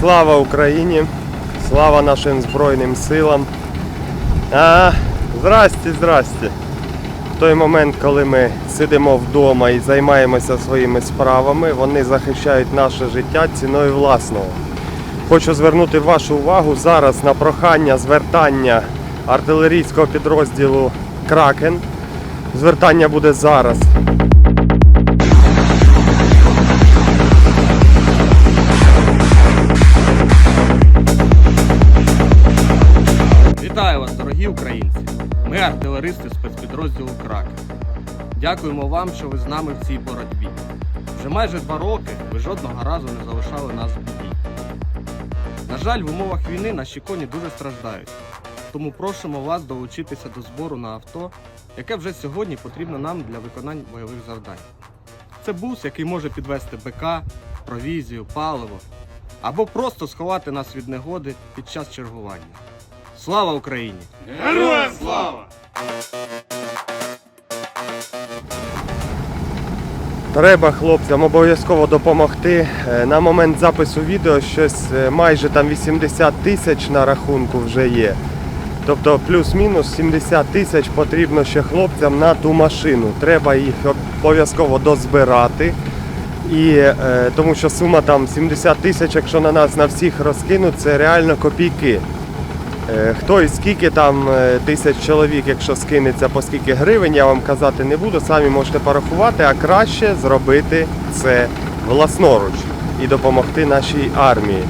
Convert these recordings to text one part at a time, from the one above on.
Слава Україні! Слава нашим Збройним силам! А, здрасте, здрасте! В той момент, коли ми сидимо вдома і займаємося своїми справами, вони захищають наше життя ціною власного. Хочу звернути вашу увагу зараз на прохання звертання артилерійського підрозділу Кракен. Звертання буде зараз. Артилеристи спецпідрозділу Кракен. Дякуємо вам, що ви з нами в цій боротьбі. Вже майже два роки ви жодного разу не залишали нас в біді. На жаль, в умовах війни наші коні дуже страждають. Тому просимо вас долучитися до збору на авто, яке вже сьогодні потрібно нам для виконання бойових завдань. Це бус, який може підвести БК, провізію, паливо або просто сховати нас від негоди під час чергування. Слава Україні! Героям слава! Треба хлопцям обов'язково допомогти. Е, На момент запису відео щось е, майже там 80 тисяч на рахунку вже є. Тобто плюс-мінус 70 тисяч потрібно ще хлопцям на ту машину. Треба їх обов'язково дозбирати. І, е, тому що сума там 70 тисяч, якщо на нас на всіх розкинуть, це реально копійки. Е, Хто і скільки там е, тисяч чоловік, якщо скинеться по скільки гривень, я вам казати не буду, самі можете порахувати, а краще зробити це власноруч і допомогти нашій армії.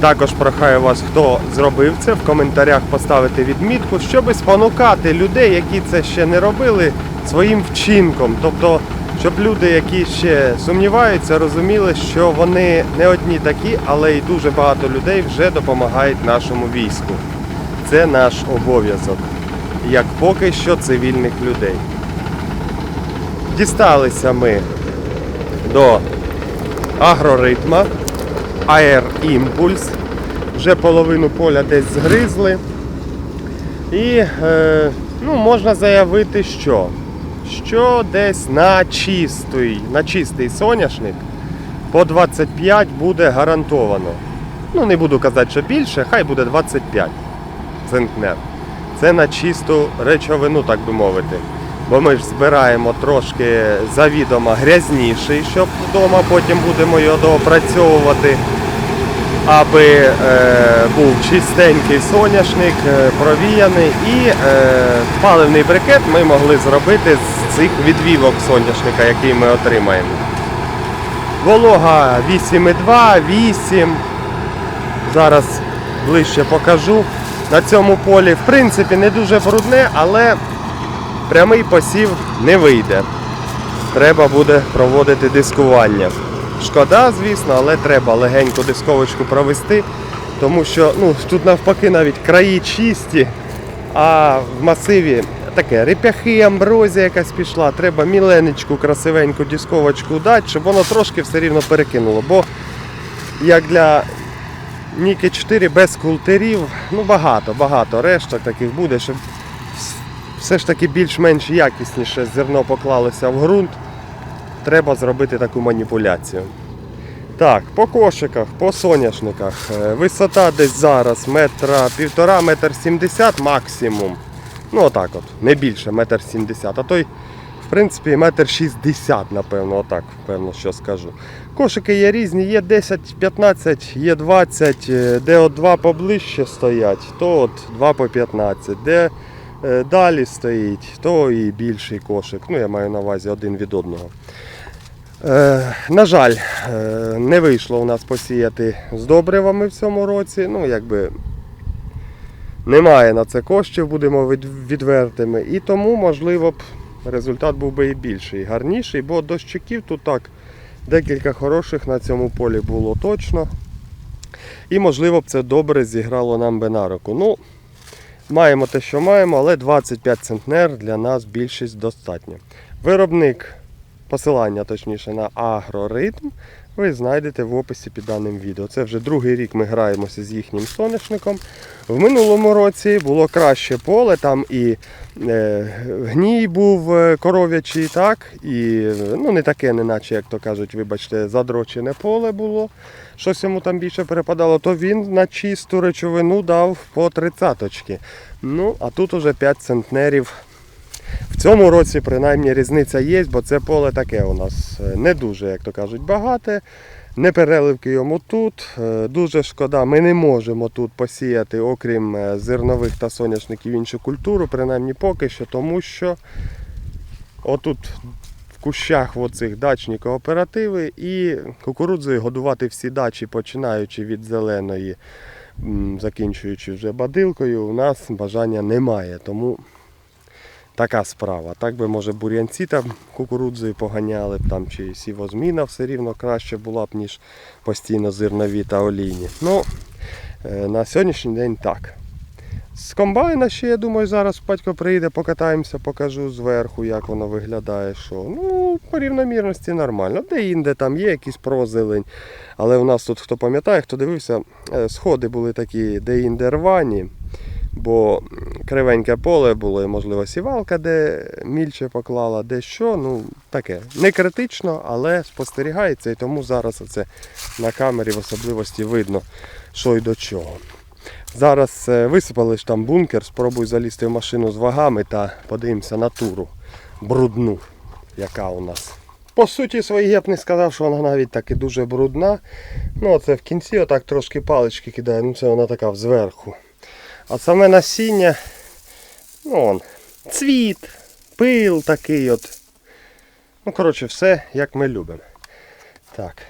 Також прохаю вас, хто зробив це, в коментарях поставити відмітку, щоб спонукати людей, які це ще не робили, своїм вчинком. Тобто, щоб люди, які ще сумніваються, розуміли, що вони не одні такі, але й дуже багато людей вже допомагають нашому війську. Це наш обов'язок, як поки що цивільних людей. Дісталися ми до агроритма, Air Impulse. Вже половину поля десь згризли. І е, ну, можна заявити, що, що десь на чистий, на чистий соняшник по 25 буде гарантовано. Ну, не буду казати, що більше, хай буде 25 центнер. Це на чисту речовину, так би мовити. Бо ми ж збираємо трошки завідомо грязніший, щоб вдома потім будемо його доопрацьовувати, аби е, був чистенький соняшник, е, провіяний і е, паливний брикет ми могли зробити з цих відвівок соняшника, який ми отримаємо. Волога 8,2, 8. Зараз ближче покажу. На цьому полі, в принципі, не дуже брудне, але прямий посів не вийде. Треба буде проводити дискування. Шкода, звісно, але треба легеньку дисковочку провести, тому що ну, тут навпаки навіть краї чисті, а в масиві таке реп'яхи, амброзія якась пішла. Треба міленечку, красивеньку дисковочку дати, щоб воно трошки все рівно перекинуло. Бо як для Ніки 4 без култерів, ну багато, багато решток таких буде, щоб все ж таки більш-менш якісніше зерно поклалося в ґрунт. Треба зробити таку маніпуляцію. Так, по кошиках, по соняшниках. Е, Висота десь зараз метра півтора, метр сімдесят максимум. Ну отак от, не більше, метр сімдесят. А той, в принципі, метр шістдесят, напевно, отак, певно, що скажу. Кошики є різні, є 10, 15, є 20, е, де от 2 поближче стоять, то от 2 по 15, де е, далі стоїть, то і більший кошик. Ну, я маю на увазі один від одного. Е, на жаль, не вийшло у нас посіяти з добривами в цьому році. Ну, якби немає на це коштів, будемо від- відвертими. І тому, можливо, б результат був би і більший, і гарніший, бо дощиків тут так декілька хороших на цьому полі було точно. І, можливо, б це добре зіграло нам би на руку. Ну, маємо те, що маємо, але 25 центнер для нас більшість достатньо. Виробник посилання точніше на агроритм ви знайдете в описі під даним відео. Це вже другий рік ми граємося з їхнім соняшником. В минулому році було краще поле, там і е, гній був е, коров'ячий, так, і ну, не таке, не наче, як то кажуть, вибачте, задрочене поле було. Щось йому там більше перепадало, то він на чисту речовину дав по тридцяточки. Ну, а тут уже 5 центнерів. В цьому році принаймні різниця є, бо це поле таке у нас е, не дуже, як то кажуть, багате. Не переливки йому тут. Е, Дуже шкода, ми не можемо тут посіяти, окрім е, зернових та соняшників, іншу культуру, принаймні поки що, тому що отут в кущах оцих дачні кооперативи і кукурудзою годувати всі дачі, починаючи від зеленої, закінчуючи вже бадилкою, у нас бажання немає. Тому така справа. Так би, може, бур'янці там кукурудзою поганяли б там, чи сівозміна все рівно краще була б, ніж постійно зернові та олійні. Ну, е, на сьогоднішній день так. З комбайна ще, я думаю, зараз батько приїде, покатаємося, покажу зверху, як воно виглядає. що. Ну, по рівномірності нормально. Де-інде там є якийсь прозелень. Але у нас тут, хто пам'ятає, хто дивився, е, сходи були такі де-інде рвані. Бо кривеньке поле було, можливо, сівалка, де мільче поклала, де що. Ну, таке. Не критично, але спостерігається, і тому зараз це на камері в особливості видно, що й до чого. Зараз е, висипали ж там бункер, спробую залізти в машину з вагами та подивимося на туру брудну, яка у нас. По суті своїй я б не сказав, що вона навіть так і дуже брудна. Ну, оце в кінці отак трошки палички кидає, ну це вона така зверху. А саме насіння, ну он, цвіт, пил такий от. Ну, коротше, все як ми любимо. Так,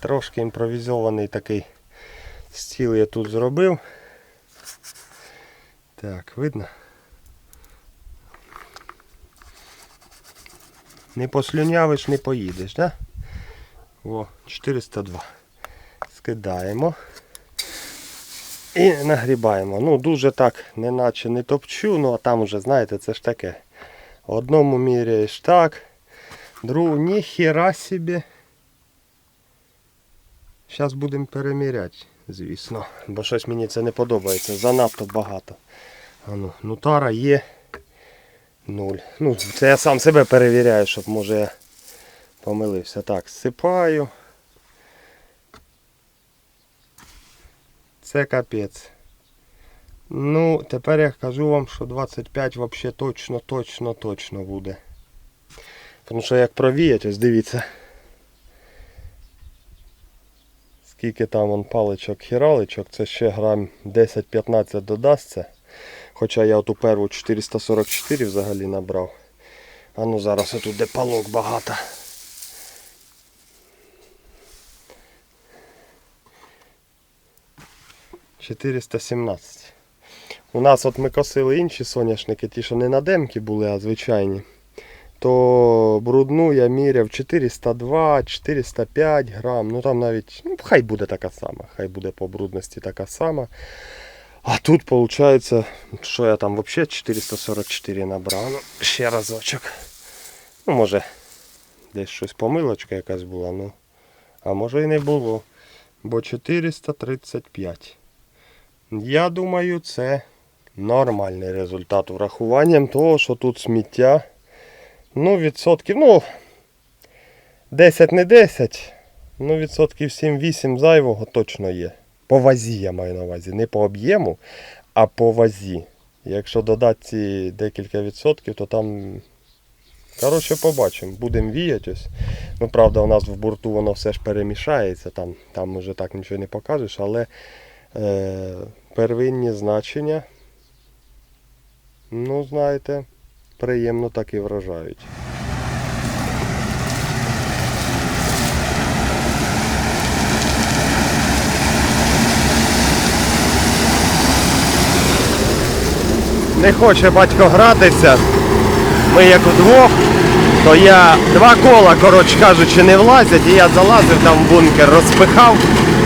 трошки імпровізований такий стіл я тут зробив. Так, видно? Не послюнявиш, не поїдеш, да? О, 402. Скидаємо. І нагрібаємо. Ну, дуже так, неначе не топчу, ну а там уже, знаєте, це ж таке. Одному міряєш так, другу ніхіра собі. Зараз будемо переміряти, звісно. Бо щось мені це не подобається. Занадто багато. А ну, ну тара є. Нуль. Ну, це я сам себе перевіряю, щоб може я помилився. Так, сипаю. Це капець. Ну, тепер я кажу вам, що 25 взагалі точно, точно, точно буде. Тому що як провіять, ось дивіться. Скільки там вон паличок хіраличок, це ще грам 10-15 додасться. Хоча я оту перву 444 взагалі набрав. А ну зараз отут де палок багато. Чотириста сімнадцять. У нас от ми косили інші соняшники, ті, що не на демки були, а звичайні. То брудну я міряв 402, 405 грам. Ну там навіть, ну хай буде така сама, хай буде по брудності така сама. А тут виходить, що я там взагалі 444 набрав. Ну, ще разочок. Ну, може, десь щось помилочка якась була, ну. А може і не було. Бо 435. Я думаю, це нормальний результат врахуванням того, що тут сміття. Ну, відсотків, ну, 10 не 10, ну, відсотків 7-8 зайвого точно є. По вазі я маю на увазі. Не по об'єму, а по вазі. Якщо додати ці декілька відсотків, то там. Коротше, побачимо. Будемо віяти ось. Ну, правда, у нас в борту воно все ж перемішається, там, там вже так нічого не покажеш, але первинні значення, ну, знаєте, приємно так і вражають. Не хоче батько гратися. Ми як удвох, то я два кола, коротше кажучи, не влазять, і я залазив там в бункер, розпихав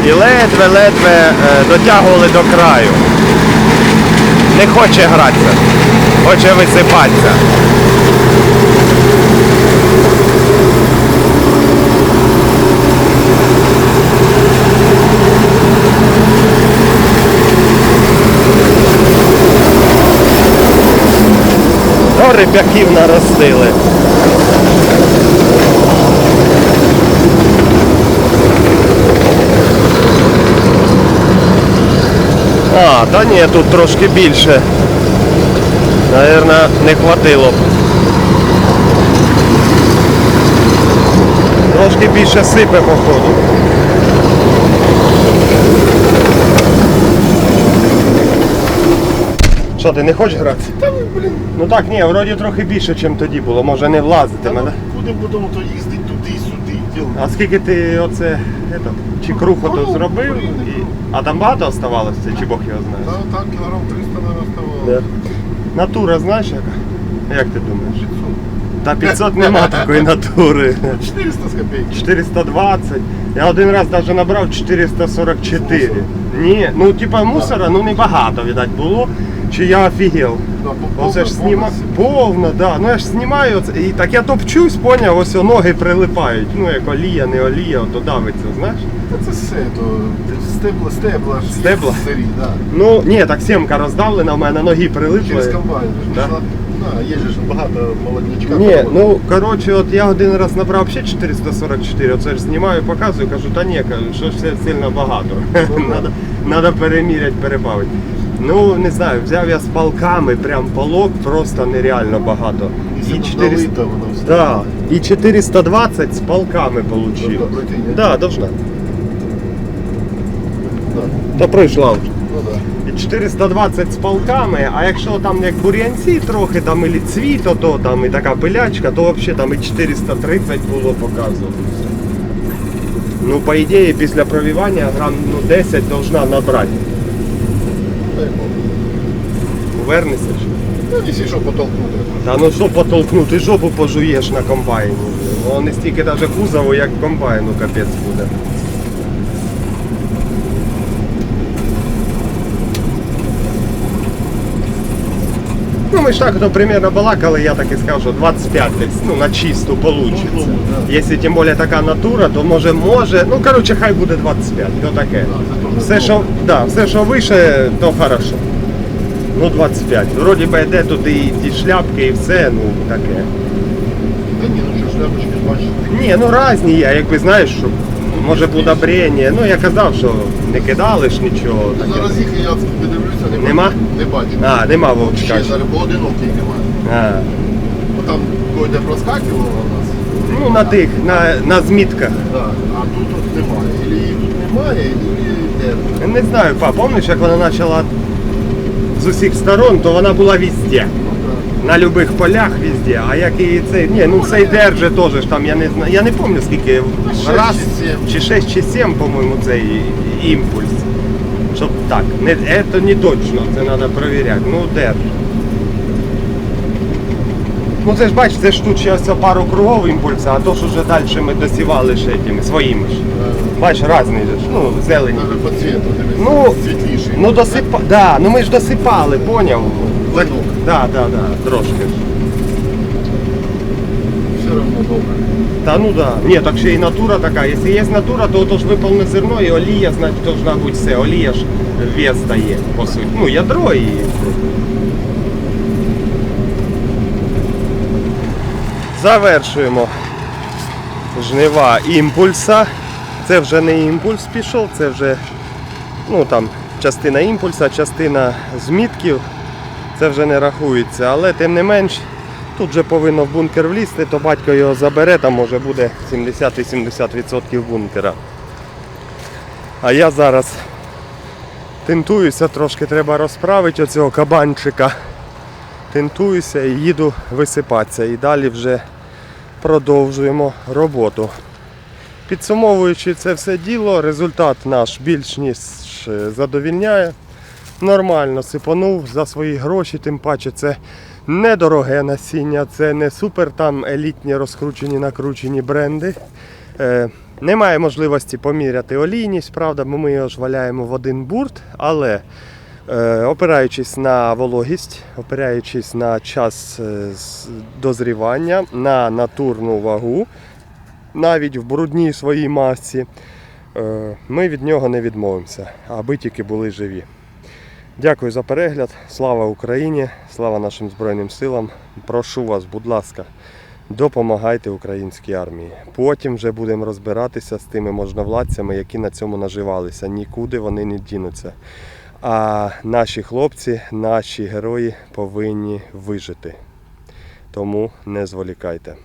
і ледве-ледве е, дотягували до краю. Не хоче гратися, хоче висипатися. Риб'яків наростили. А, та ні, тут трошки більше. Наверно, не хватило б. Трошки більше сипе, походу. Що, ти не хочеш грати? Та блін, Ну так, ні, вроді трохи більше, ніж тоді було, може не влазитиме, да? ну, будемо потім то їздити. А скільки ти оце, этот, чи круг ото Ну, зробив? І... А там багато оставалося, чи Бог його знає? Та там кілограм 300 наверное, Да. оставалося. Натура знаєш яка? Як ти думаєш? Та 500 нема такої натури. 400 з копійки. 420. Я один раз навіть набрав 444. Ні, ну типа мусора, ну не багато, видать, було. Чи я офігел. Да, Оце ж сніма... повно, да. Ну я ж знімаю оце. І так я топчусь, поняв, ось о, ноги прилипають. Ну як олія, не олія, то давиться, знаєш? Та це все, то стебла, стебла. ж Стебла? Сирі, да. Ну ні, так сімка роздавлена, в мене ноги прилипли. Через комбайн. Да. Є ж багато молоднячка. Ні, ну коротше, от я один раз набрав ще 444, оце ж знімаю, показую, кажу, та ні, кажу, що ж це сильно багато. Надо, надо переміряти, перебавити. Ну, не знаю, взяв я з палками, прям палок просто нереально багато. І 400... налито, воно все. Да, і 420 з палками Должна получив. Да, должна. Да. Та пройшла вже. Ну да. І 420 з палками, а якщо там як бур'янці трохи, там і цвіт, то там і така пилячка, то взагалі там і 430 було показувало. Ну, по ідеї, після провівання грам ну, 10 должна набрати. Дай Бог. Повернешся ж. Ну, якщо що, потолкнути. Та ну що потолкнути, жопу пожуєш на комбайні. Воно не стільки навіть кузову, як комбайну капець буде. Ну ми ж так то примерно балакали, я так і скажу, що 25 десь, ну на чисту получиться. Ну, ну, да. Якщо тим більше така натура, то може, може, ну коротше, хай буде 25, то таке. Все, що, да, все, що вище, то хорошо. Ну 25. Вроді би йде тут і ті шляпки, і все, ну таке. Та ні, ну що шляпочки ж бачиш. Ні, ну різні є, якби знаєш, що може б удобрення. Ну я казав, що не кидали ж нічого. Та Таке. Зараз їх я подивлюся, немає. Нема? Не бачу. А, нема вовчка. Ще зараз поодинокий немає. А. Бо там койде проскакувало у нас. Ну на тих, на, на змітках. Да. А тут от немає. Ілі її тут немає, ілі де. Не знаю, па, пам'ятаєш, як вона почала з усіх сторон, то вона була везде. На любих полях везде. А як і цей. Ні, ну цей держи теж там, я не знаю. Я не пам'ятаю скільки раз чи 6 чи 7, по-моєму, цей імпульс. Щоб так, не, це не точно, це треба перевіряти. Ну держ. Ну це ж бачиш, це ж тут ще ось пару кругов імпульса, а то ж уже далі ми досівали ще тими своїми ж. Бачиш, різні же ж, ну, зелені. Навіть по цвету, дивись, Ну, світліший. Ну досипа. Да, ну ми ж досипали, поняв? Ладно. Да, да, да, трошки. Все одно добре. Та ну да. Ні, так ще і натура така. Якщо є натура, то то ж виповне зерно і олія, значить должна бути все. Олія ж вес дає, по суті. Ну, ядро і. Завершуємо жнива імпульса. Це вже не імпульс пішов, це вже ну, там, частина імпульса, частина змітків. Це вже не рахується, але тим не менш, тут вже повинно в бункер влізти, то батько його забере, там може буде 70-80% бункера. А я зараз тентуюся, трошки треба розправити оцього кабанчика. Тентуюся і їду висипатися. І далі вже продовжуємо роботу. Підсумовуючи це все діло, результат наш більш ніж е, задовільняє. Нормально сипанув за свої гроші, тим паче це недороге насіння, це не супер там елітні розкручені, накручені бренди. Е, немає можливості поміряти олійність, правда, ми його ж валяємо в один бурт, але е, опираючись на вологість, опираючись на час е, дозрівання, на натурну вагу, навіть в брудній своїй масі, е, ми від нього не відмовимося, аби тільки були живі. Дякую за перегляд. Слава Україні! Слава нашим Збройним силам. Прошу вас, будь ласка, допомагайте українській армії. Потім вже будемо розбиратися з тими можновладцями, які на цьому наживалися. Нікуди вони не дінуться. А наші хлопці, наші герої повинні вижити. Тому не зволікайте.